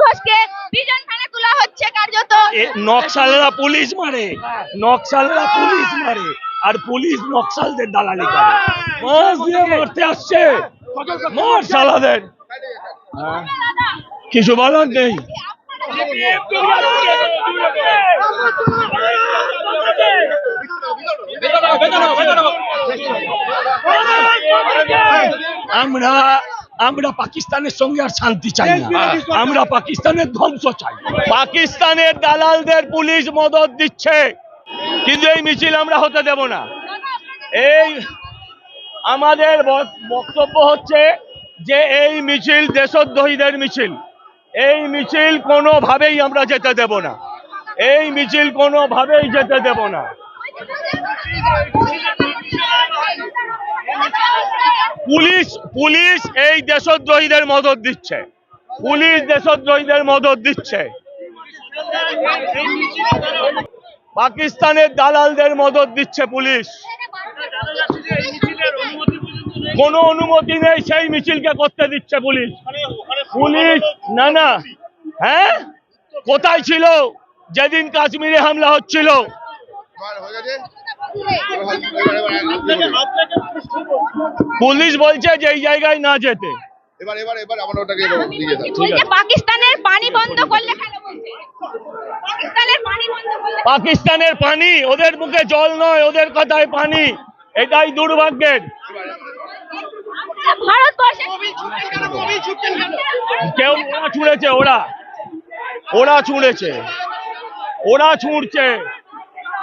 ঘোষকে বিজন থানা তোলা হচ্ছে কার্যত। নকশালরা পুলিশ মারে। নকশালরা পুলিশ মারে। আর পুলিশ নকশালদের দালালি করে। মাস দিয়ে মারতে আসছে। মার। কিছু বলার নেই। আমরা আমরা পাকিস্তানের সঙ্গে আর শান্তি চাই না। আমরা পাকিস্তানের ধ্বংস চাই। পাকিস্তানের দালালদের পুলিশ মদত দিচ্ছে কিন্তু এই মিছিল আমরা হতে দেব না। এই আমাদের ব- বক্তব্য হচ্ছে যে এই মিছিল দেশদ্রোহীদের মিছিল। এই মিছিল কোনোভাবেই আমরা যেতে দেব না। এই মিছিল কোনোভাবেই যেতে দেব না। পুলিশ পুলিশ এই দেশদ্রোহীদের মদত দিচ্ছে। পুলিশ দেশদ্রোহীদের মদত দিচ্ছে। পাকিস্তানের দালালদের মদত দিচ্ছে পুলিশ। কোনো অনুমতি নেই, সেই মিছিলকে করতে দিচ্ছে পুলিশ। পুলিশ, না না। হ্যাঁ? কোথায় ছিল? যেদিন কাশ্মীরে হামলা হচ্ছিল। পুলিশ বলছে যে এই জায়গায় না যেতে। এবার এবার এবার আমরা ওটাকে দিয়ে দাও পাকিস্তানের পানি বন্ধ করলে কেন বলছে? পাকিস্তানের পানি বন্ধ করলে পাকিস্তানের পানি ওদের মুখে জল নয় ওদের কথায় পানি। এটাই দুর্ভাগ্যের। ভারতবর্ষে কেউ ওরা ছুঁড়েছে ওরা। ওরা ছুঁড়েছে। ওরা ছুঁড়ছে।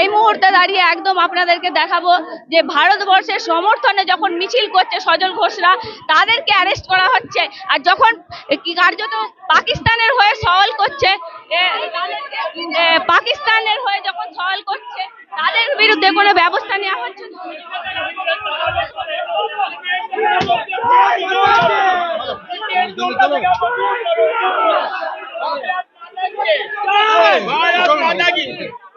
এই মুহূর্তে দাঁড়িয়ে একদম আপনাদেরকে দেখাবো যে ভারতবর্ষের সমর্থনে যখন মিছিল করছে সজল ঘোষরা, তাদেরকে অ্যারেস্ট করা হচ্ছে। আর যখন কার্যত পাকিস্তানের হয়ে সওয়াল করছে পাকিস্তানের হয়ে যখন সওয়াল করছে, তাদের বিরুদ্ধে কোনো ব্যবস্থা নেওয়া হচ্ছে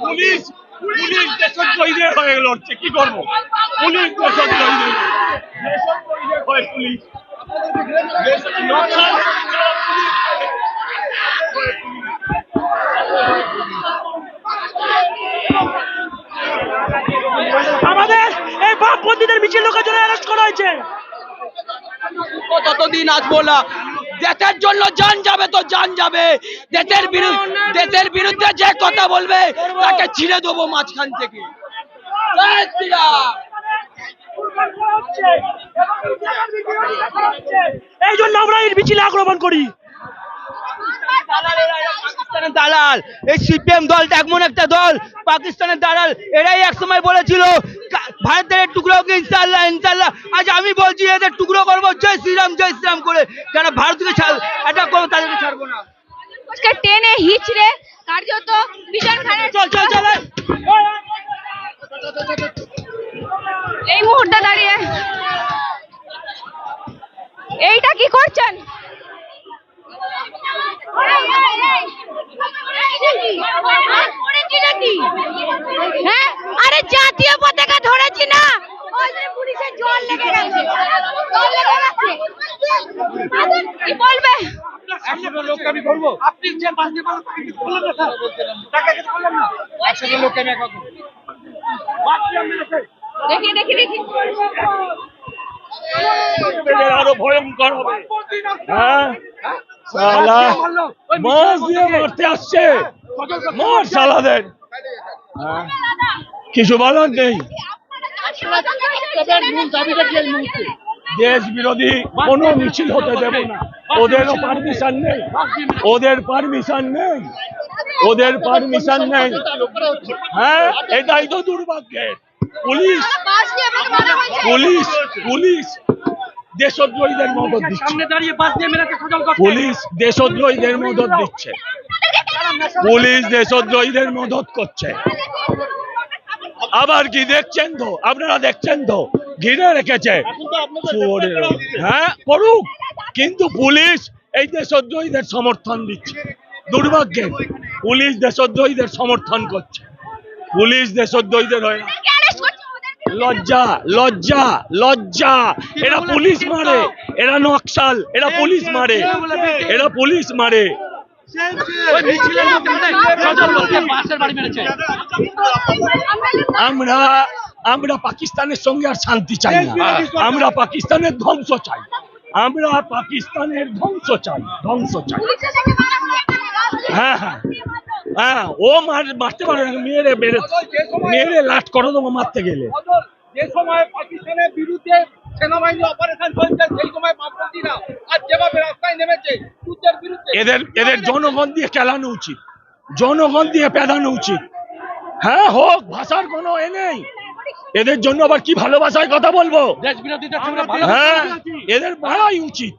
পুলিশ পুলিশ দেশদ্রোহীদের হয়ে লড়ছে কি করব? পুলিশ হয়ে পুলিশ। আমাদের এই বামপন্থীদের মিছিল লোকের জন্য অ্যারেস্ট করা হয়েছে। ততদিন আসব না দেশের জন্য যান যাবে তো যান যাবে। দেশের বিরুদ্ধে দেশের বিরুদ্ধে যে কথা বলবে, তাকে ছিঁড়ে দেবো মাঝখান থেকে। এই জন্য আমরা এর মিছিলে আক্রমণ করি। পাকিস্তানের দালাল। এই সিপিএম দলটা এমন একটা দল পাকিস্তানের দালাল। এরাই একসময় বলেছিল ভারতের টুকরো ইনশাল্লাহ ইনশাল্লাহ আজ আমি বলছি এদের টুকরো করব জয় শ্রীরাম জয় শ্রীরাম করে। কেন ভারতকে ছাড় এটা করব তাদেরকে ছাড়বো না। টেনে হিচড়ে কার্যত বিজন খানের চল চল চল এই। এই মুহূর্তে দাঁড়িয়ে। এইটা কি করছেন? হ্যাঁ? আরে জাতীয় পতাকা ধরেছি না। পুলিশের জল লেগে গেছে। জল লেগে গেছে। কি বলবে? লোককে আমি ধরবো আপনি যে বাস দিয়ে পালান তাকে কিছু বললেন না তাকে কিছু বললেন না? একশো লোককে আমি একা করব। বাস দিয়ে আমি মেরেছে। দেখি দেখি দেখি। আরও ভয়ঙ্কর হবে। হ্যাঁ? সালা মাছ দিয়ে মারতে আসছে। মার সালাদের হ্যাঁ কিছু বলার নেই। দেশ বিরোধী কোনো মিছিল হতে দেবে না। ওদেরও পারমিশন নেই। ওদের পারমিশন নেই। ওদের পারমিশন নেই। হ্যাঁ এটাই তো দুর্ভাগ্যের। Police police police. দেশদ্রোহীদের মদত দিচ্ছে। পুলিশ দেশদ্রোহীদের মদত দিচ্ছে। পুলিশ দেশদ্রোহীদের মদত করছে। আবার কি দেখছেন তো? আপনারা দেখছেন তো? ঘিরে রেখেছে। হ্যাঁ করুক কিন্তু পুলিশ এই দেশদ্রোহীদের সমর্থন দিচ্ছে। দুর্ভাগ্যের পুলিশ দেশদ্রোহীদের সমর্থন করছে। পুলিশ দেশদ্রোহীদের হয় না। লজ্জা লজ্জা লজ্জা। এরা পুলিশ মারে, এরা নকশাল, এরা পুলিশ মারে, এরা পুলিশ মারে। আমরা আমরা পাকিস্তানের সঙ্গে আর শান্তি চাই না। আমরা পাকিস্তানের ধ্বংস চাই। আমরা পাকিস্তানের ধ্বংস চাই ধ্বংস চাই। হ্যাঁ হ্যাঁ। হ্যাঁ ও মার মারতে পারে না মেরে মেরে মেরে লাট করে দেবো মারতে গেলে। যে সময় পাকিস্তানের বিরুদ্ধে সেনাবাহিনী অপারেশন চলছে সেই সময় বামপন্থীরা আর যেভাবে রাস্তায় নেমেছে বিরুদ্ধে। এদের এদের জনগণ দিয়ে খেলানো উচিত। জনগণ দিয়ে পেদানো উচিত। হ্যাঁ হোক ভাষার কোনো এ নেই। এদের জন্য আবার কি ভালোবাসায় কথা বলব? হ্যাঁ এদের মারাই উচিত।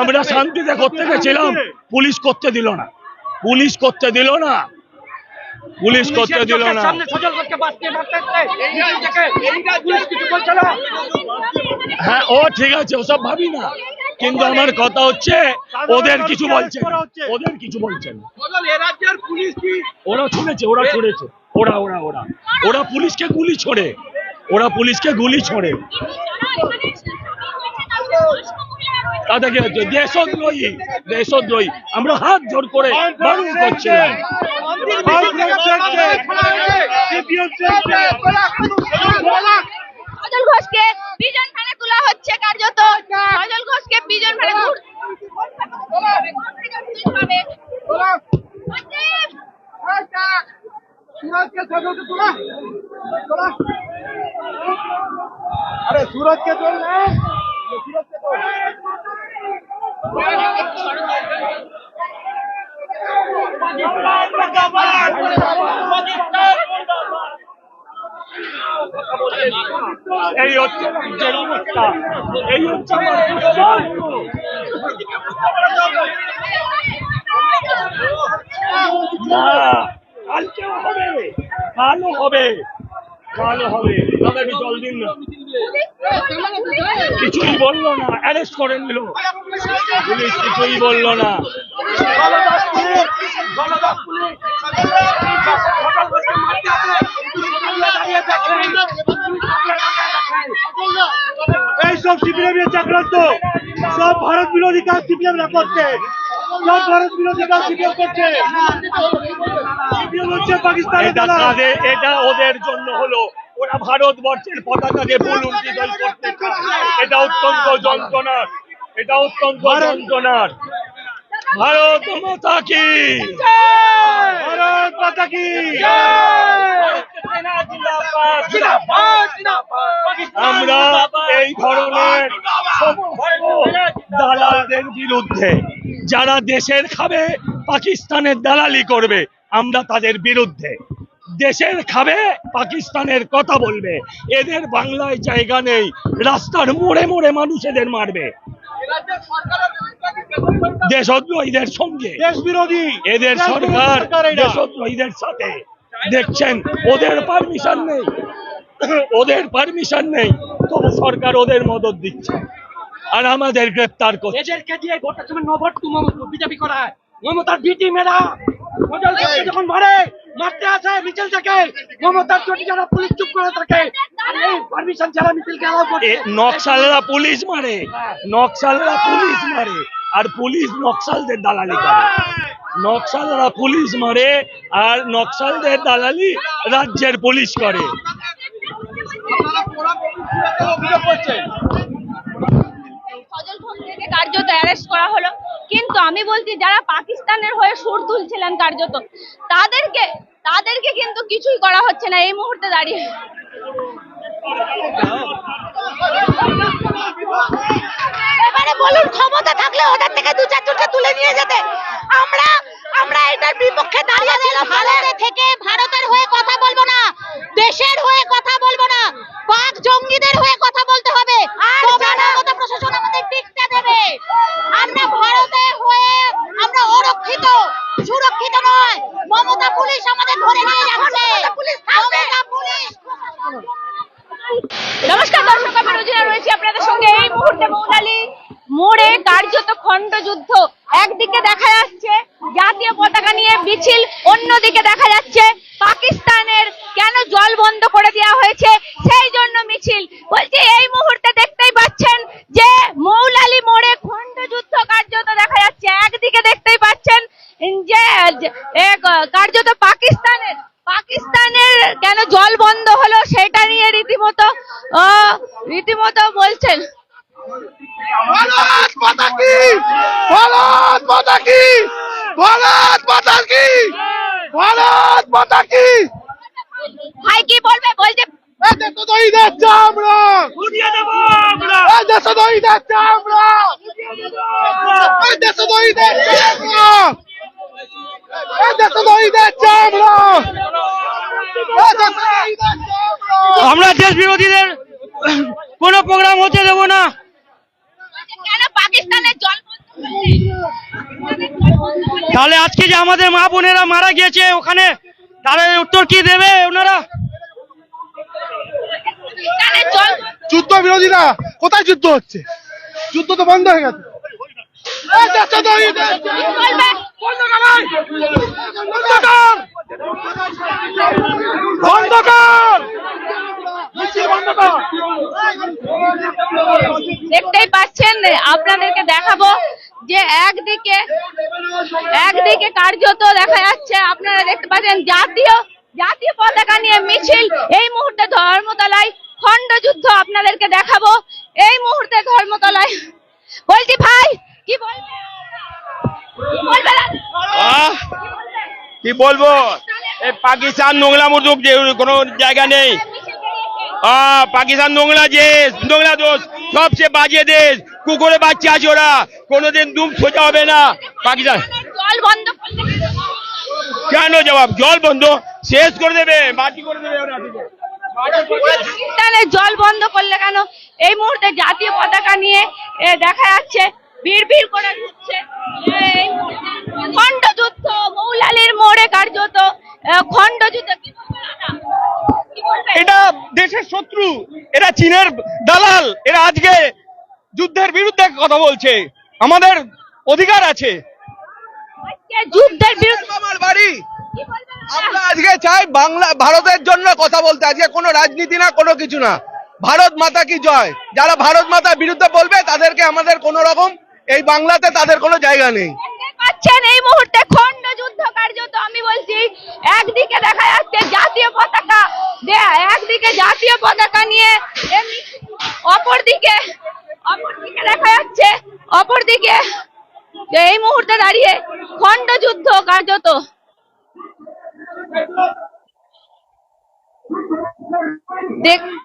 আমরা শান্তিতে করতে গেছিলাম পুলিশ করতে দিল না। পুলিশ করতে দিল না। পুলিশ করতে দিল না। হ্যাঁ ও ঠিক আছে ওসব ভাবি না। কিন্তু আমার কথা হচ্ছে ওদের কিছু বলছে না। ওদের কিছু বলছে না। সজল এ রাজ্যের পুলিশ কি? ওরা শুনেছে ওরা ছুড়েছে ওরা ওরা ওরা। ওরা পুলিশকে গুলি ছোড়ে। ওরা পুলিশকে গুলি ছোড়ে। তাদেরকে হচ্ছে দেশদ্রোহী দেশদ্রোহী। আমরা হাত জোর করে বারণ সজল ঘোষকে বিজন ভ্যানে তোলা হচ্ছে কার্যত। সজল ঘোষকে বিজন ভ্যানে अरे सूरज के चल ना এই হচ্ছে রাজ্যের অবস্থা এই হচ্ছে আমার দেশ। না কালকেও হবে কালও হবে। কালও হবে। তাদেরকে জল দিন না। কিছুই বলল না। অ্যারেস্ট করে নিল। পুলিশ কিছুই বলল না। এই সব সিপিএমের চক্রান্ত। সব ভারত বিরোধী কাজ সিপিএমরা করছে। ভারত বিরোধী কাজ সিপিএম করছে। সিপিএম হচ্ছে পাকিস্তানের এটা তাদের এটা ওদের জন্য হলো। ওরা ভারতবর্ষের পতাকাকে ভুল করতে চায় এটা অত্যন্ত যন্ত্রণার এটা অত্যন্ত যন্ত্রণার। ভারত মাতা কি? ভারত মাতা কি? আমরা এই ধরনের দালালদের বিরুদ্ধে যারা দেশের খাবে পাকিস্তানের দালালি করবে আমরা তাদের বিরুদ্ধে। দেশের খাবে পাকিস্তানের কথা বলবে। এদের বাংলায় জায়গা নেই রাস্তার মোড়ে মোড়ে মানুষ এদের মারবে। দেশদ্রোহীদের সঙ্গে। দেশ বিরোধী এদের সরকার দেশদ্রোহীদের সাথে। দেখছেন ওদের পারমিশন নেই। ওদের পারমিশন নেই তবু সরকার ওদের মদত দিচ্ছে। আর আমাদের গ্রেপ্তার করছে এদেরকে দিয়ে গোটা সময় নভট বিজেপি করা হয় মমতার বিটি যখন মারে মারতে আসে মিছিল থেকে মমতার চটি যারা পুলিশ চুপ করে থাকে। এই পারমিশন ছাড়া allow করছে এ নকশালরা পুলিশ মারে। নকশালরা পুলিশ মারে। আর পুলিশ নকশালদের দালালি করে। নকশালরা পুলিশ মারে আর নকশালদের দালালি রাজ্যের পুলিশ করে। কার্যত অ্যারেস্ট করা হলো। কিন্তু আমি বলছি যারা পাকিস্তানের হয়ে সুর তুলছিলেন কার্যত তাদেরকে তাদেরকে কিন্তু কিছুই করা হচ্ছে না এই মুহূর্তে দাঁড়িয়ে। এবারে বলুন ক্ষমতা থাকলে ওদের থেকে দু চারজনকে তুলে নিয়ে যেতে। আমরা আমরা এটার বিপক্ষে দাঁড়িয়েছিলাম ভারতে থেকে ভারতের হয়ে কথা বলব না। দেশের হয়ে কথা বলব না পাক জঙ্গিদের হয়ে কথা বলতে হবে আর মমতা প্রশাসন আমাদের টিকতে দেবে আমরা ভারতের হয়ে আমরা অরক্ষিত সুরক্ষিত নয় মমতা পুলিশ আমাদের ধরে নিয়ে যাচ্ছে মমতা পুলিশ নমস্কার দর্শক আমি রোজিনা রয়েছি আপনাদের সঙ্গে এই মুহূর্তে মৌলালি মোড়ে কার্যত খণ্ড যুদ্ধ একদিকে দেখা যাচ্ছে জাতীয় পতাকা নিয়ে মিছিল অন্যদিকে দেখা যাচ্ছে পাকিস্তানের কেন জল বন্ধ করে দেওয়া হয়েছে সেই জন্য মিছিল বলছি এই মুহূর্তে দেখতেই পাচ্ছেন যে মৌলালি মোড়ে খণ্ড যুদ্ধ কার্যত দেখা যাচ্ছে একদিকে দেখতেই পাচ্ছেন যে যে- এ ক- কার্যত পাকিস্তানের পাকিস্তানের কেন জল বন্ধ হলো সেটা নিয়ে রীতিমতো আহ, রীতিমতো বলছেন ভারত মাতা কি ভারত মাতা কি? ভারত মাতা কি? ভারত মাতা কি? ভাই কি বলবে? দেশ দই যাচ্ছে আমরা। উড়িয়ে দেবো আমরা। দেশ দই যাচ্ছে আমরা। এই দেশ দই যাচ্ছে আমরা। দেশ দই যাচ্ছে আমরা। দেশ আমরা। বিরোধীদের কোনো প্রোগ্রাম হতে দেবো না। কেন পাকিস্তানের জল? তাহলে আজকে যে আমাদের মা বোনেরা মারা গিয়েছে ওখানে তারা উত্তর কি দেবে ওনারা? যুদ্ধ বিরোধীরা কোথায় যুদ্ধ হচ্ছে? যুদ্ধ তো বন্ধ হয়ে গেছে। দেখতেই পাচ্ছেন আপনাদেরকে দেখাবো। যে একদিকে একদিকে কার্যত দেখা যাচ্ছে আপনারা দেখতে পাচ্ছেন জাতীয় জাতীয় পতাকা নিয়ে মিছিল। এই মুহূর্তে ধর্মতলায় খণ্ড যুদ্ধ আপনাদেরকে দেখাবো। এই মুহূর্তে ধর্মতলায় বলছি ভাই কি বলবে কি বলব? এই পাকিস্তান নোংলা মুদুক যে কোনো জায়গা নেই। পাকিস্তান নোংলা যে নোংলা দোষ। সবচেয়ে বাজে দেশ। কুকুরে বাচ্চা আছে ওরা। কোনোদিন দুম সোজা হবে না। পাকিস্তান। জল বন্ধ কেন জবাব? জল বন্ধ। শেষ করে দেবে। মাটি করে দেবে ওরা জল বন্ধ করলে কেন? এই মুহূর্তে জাতীয় পতাকা নিয়ে এ, দেখা যাচ্ছে ভিড় ভিড় করে ঢুকছে এই মুহূর্তে খণ্ড যুদ্ধ মৌলালির মোড়ে কার্যত আহ, এটা দেশের শত্রু এরা চীনের দালাল এরা আজকে যুদ্ধের বিরুদ্ধে কথা বলছে। আমাদের অধিকার আছে। যুদ্ধের বিরুদ্ধে আমার বাড়ি। আমরা আজকে চাই বাংলা ভারতের জন্য কথা বলতে। আজকে কোনো রাজনীতি না কোনো কিছু না। ভারত মাতা কি জয়? যারা ভারত মাতার বিরুদ্ধে বলবে তাদেরকে আমাদের কোনো রকম এই বাংলাতে তাদের কোনো জায়গা নেই। পাচ্ছেন এই মুহূর্তে খণ্ড যুদ্ধ কার্যত আমি বলছি, একদিকে দেখা যাচ্ছে জাতীয় পতাকা একদিকে জাতীয় পতাকা নিয়ে অপরদিকে অপরদিকে দেখা যাচ্ছে, অপরদিকে এই মুহূর্তে দাঁড়িয়ে খণ্ড যুদ্ধ কার্যত দেখ